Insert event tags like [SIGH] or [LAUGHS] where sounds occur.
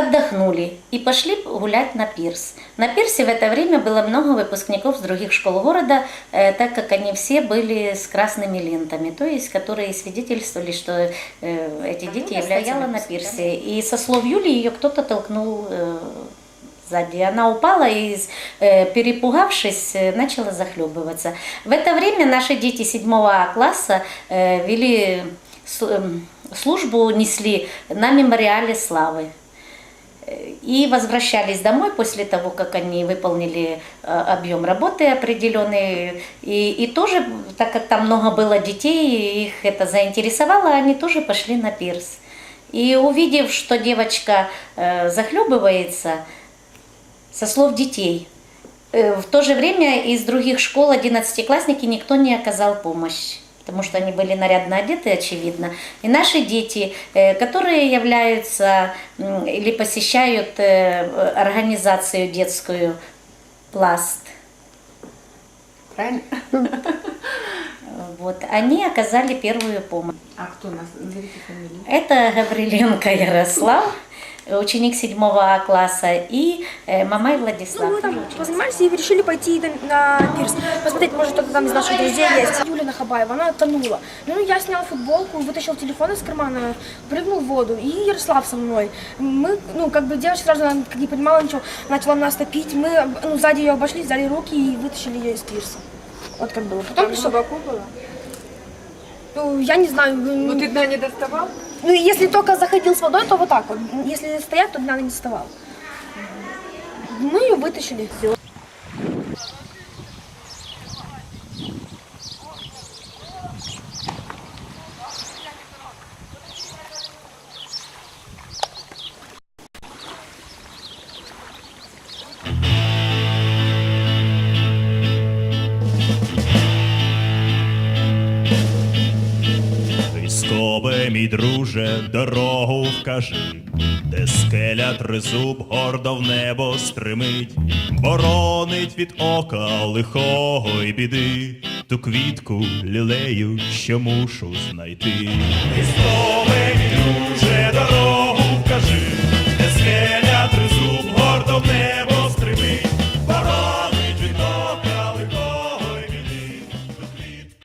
отдохнули и пошли гулять на пирс. На пирсе в это время было много выпускников с других школ города, э, так как они все были с красными лентами, то есть которые свидетельствовали, что э, эти дети являются на пирсе. И со слов Юли ее кто-то толкнул э, сзади. Она упала и, перепугавшись, начала захлебываться. В это время наши дети 7 класса вели службу, несли на мемориале славы. И возвращались домой после того, как они выполнили э, объем работы определенный. И, и тоже, так как там много было детей, их это заинтересовало, они тоже пошли на пирс. И увидев, что девочка э, захлебывается, со слов детей. Э, В то же время из других школ одиннадцатиклассники никто не оказал помощь, потому что они были нарядно одеты, очевидно. И наши дети, э, которые являются или посещают э, организацию детскую «Пласт», Правильно? [LAUGHS] вот, они оказали первую помощь. А кто у нас? Это Гавриленко Ярослав, ученик седьмого класса, и э, Мамай Владислав. Ну, мы там позанимались и решили пойти на, на пирс. Посмотреть, может, кто-то там из наших друзей есть. Юлия Хабаева, она тонула. Ну, я снял футболку, вытащил телефон из кармана, прыгнул в воду. И Ярослав со мной. Мы, ну, как бы девочка сразу она не понимала ничего, начала нас топить. Мы, ну, сзади ее обошли, взяли руки и вытащили ее из пирса. Вот как было. Потом пришел, глубоко было? ну, я не знаю, Ну ну, ты дна не доставал? ну, если только заходил с водой, то вот так вот. Если стоять, то дна не доставал. Мы ее вытащили. Все. Мій друже, дорогу вкажи, де скеля тризуб гордо в небо стримить, боронить від ока лихого й біди, ту квітку лілею, що мушу знайти. Мій друже,